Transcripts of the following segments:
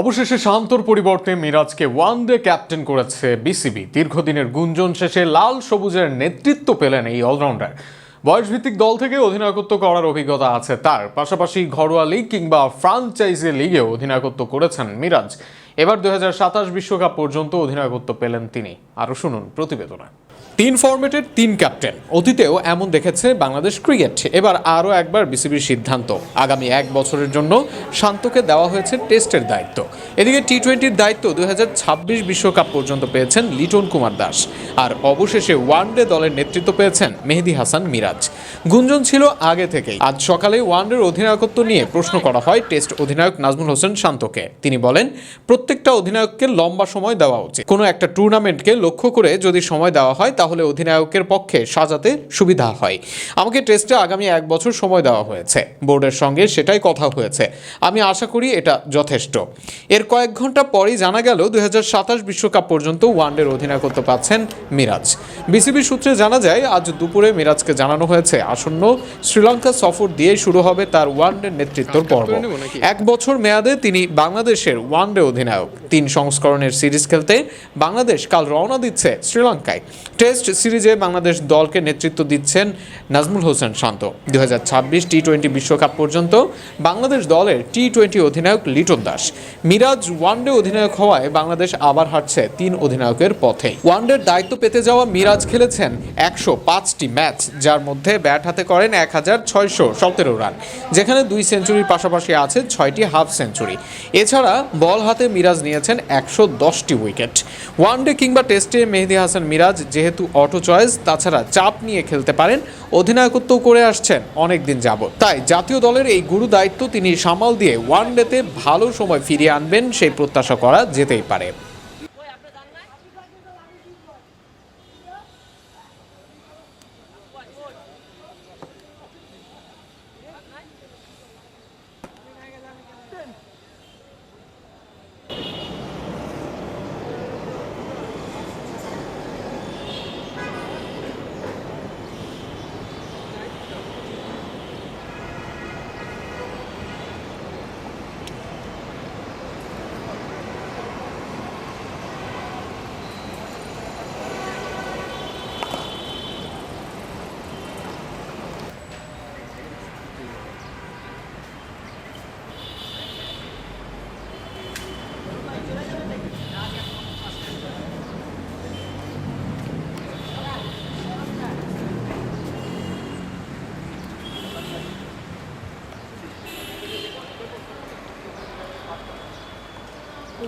অবশেষে শান্তর পরিবর্তে মিরাজকে ওয়ান ডে ক্যাপ্টেন করেছে বিসিবি দীর্ঘদিনের গুঞ্জন শেষে লাল সবুজের নেতৃত্ব পেলেন এই অলরাউন্ডার বয়সভিত্তিক দল থেকে অধিনায়কত্ব করার অভিজ্ঞতা আছে তার। পাশাপাশি ঘরোয়া লিগ কিংবা ফ্রাঞ্চাইজি লিগেও অধিনায়কত্ব করেছেন মিরাজ। এবার দু বিশ্বকাপ পর্যন্ত অধিনায়কত্ব পেলেন তিনি। আরও শুনুন প্রতিবেদনে। তিন ফরম্যাটের তিন ক্যাপ্টেন অতীতেও এমন দেখেছে বাংলাদেশ ক্রিকেট এবার আরও একবার বিসিবির সিদ্ধান্ত। আগামী এক বছরের জন্য শান্তকে দেওয়া হয়েছে টেস্টের দায়িত্ব। এদিকে টি টোয়েন্টির দায়িত্ব দুই বিশ্বকাপ পর্যন্ত পেয়েছেন লিটন কুমার দাস। আর অবশেষে ওয়ানডে দলের নেতৃত্ব পেয়েছেন মেহেদি হাসান মিরাজ। গুঞ্জন ছিল আগে থেকেই। আজ সকালে ওয়ানডের অধিনায়কত্ব নিয়ে প্রশ্ন করা হয় টেস্ট অধিনায়ক নাজমুল হোসেন শান্তকে। তিনি বলেন, প্রত্যেকটা অধিনায়ককে লম্বা সময় দেওয়া উচিত। কোনো একটা টুর্নামেন্টকে লক্ষ্য করে যদি সময় দেওয়া হয় তাহলে অধিনায়কের পক্ষে সাজাতে সুবিধা হয়। আমাকে টেস্টে আগামী এক বছর সময় দেওয়া হয়েছে। বোর্ডের সঙ্গে সেটাই কথা হয়েছে। আমি আশা করি এটা যথেষ্ট। এর কয়েক ঘণ্টা পরেই জানা গেল দুই বিশ্বকাপ পর্যন্ত ওয়ানডের অধিনায়কত্ব পাচ্ছেন মিরাজ। বিসিবি সূত্রে জানা যায় আজ দুপুরে মিরাজকে জানানো হয়েছে আসন্ন শ্রীলঙ্কা সফর দিয়ে শুরু হবে তার ওয়ানডে নেতৃত্বর পর্ব। এক বছর মেয়াদে তিনি বাংলাদেশের ওয়ানডে অধিনায়ক। তিন সংস্করণের সিরিজ খেলতে বাংলাদেশ কাল রওনা দিচ্ছে শ্রীলঙ্কায়। টেস্ট সিরিজে বাংলাদেশ দলকে নেতৃত্ব দিচ্ছেন নাজমুল হোসেন শান্ত। দু টি টোয়েন্টি বিশ্বকাপ পর্যন্ত বাংলাদেশ দলের টি টোয়েন্টি অধিনায়ক লিটন দাস। মিরাজ ওয়ানডে অধিনায়ক হওয়ায় বাংলাদেশ আবার হাঁটছে তিন অধিনায়কের পথে ওয়ানডের দায়িত্ব পেতে যাওয়া মিরাজ খেলেছেন একশো পাঁচটি ম্যাচ, যার মধ্যে ব্যাট হাতে করেন এক হাজার ছয়শো সতেরো রান, যেখানে দুই সেঞ্চুরির পাশাপাশি আছে ছয়টি হাফ সেঞ্চুরি। এছাড়া বল হাতে মিরাজ নিয়েছেন একশো দশটি উইকেট। ওয়ানডে কিংবা টেস্টে মেহেদি হাসান মিরাজ যেহেতু অটো চয়েস তাছাড়া চাপ নিয়ে খেলতে পারেন। অধিনায়কত্ব করে আসছেন অনেক দিন তাই জাতীয় দলের এই গুরু দায়িত্ব তিনি সামাল দিয়ে ওয়ান ডেতে ভালো সময় ফিরিয়ে আনবেন সেই প্রত্যাশা করা যেতেই পারে।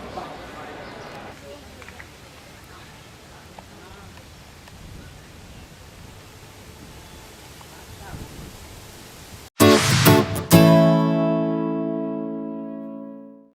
good.